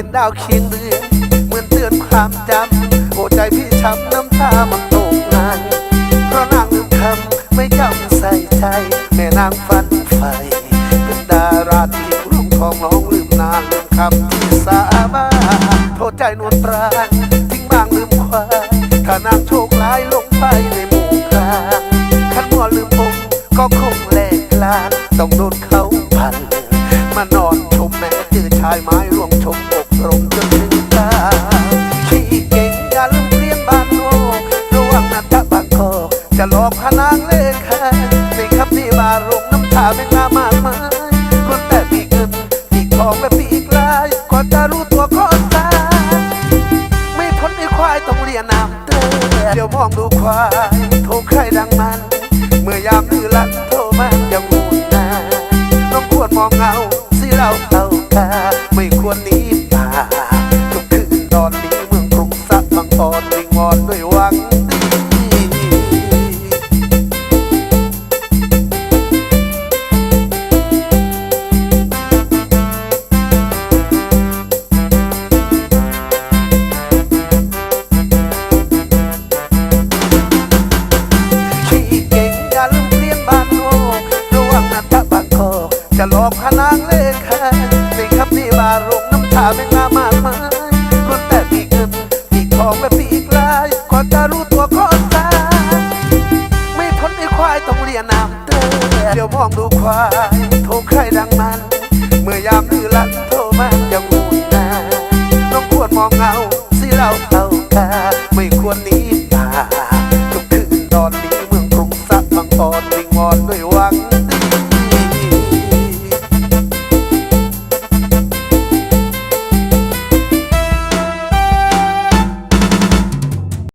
็นดาวเคียงเดือนเหมือนเตือนความจำหัวใจพี่ช้ำน้ำตามันตกในเพราะนางลืมคำไม่จำใส่ใจ แม่นางฝันใฝ่เป็นดาราที่รุ่งทองน้องลืมนานลืมคำที่สาบานโทษใจนวลปรางทิ้งบางลืมควายถ้านางโชคร้ายลงไปในหมู่กลางขันมัวลืมองก็คงแหลกลานต้องโดนเขาพันมานอนชมแม่เจอชายไม้ อกพนางเลขาในคำที่มาลงน้ำตาไม่งามากมายคนแต่ปีกเงินปีทองและปีกลายก่อนจะรู้ตัวก็ตายไม่พ้นไอ้ควายต้องเรียนน้ำเตอเดี๋ยวมองดูควายโทรใครดังมัน เมื่อยามดื้อรั้นโทรมาอย่างมูนาต้องควรมองเงาสิเราเต่าตาไม่ควรหนี นางเลขาในคำที่มาลงน้ำตาไม่งามากมายคนแต่ปีเงินปีทองและปีกลายก่อนจะรู้ตัวก็ตายไม่พ้นไอ้ควายต้องเรียนน้ำเตอเดี๋ยวมองดูควายโทรใครดังมัน เมื่อยามดื้อรั้นโทรมาอย่างมูนนาต้องควรมองเงาสิเราเต่าตา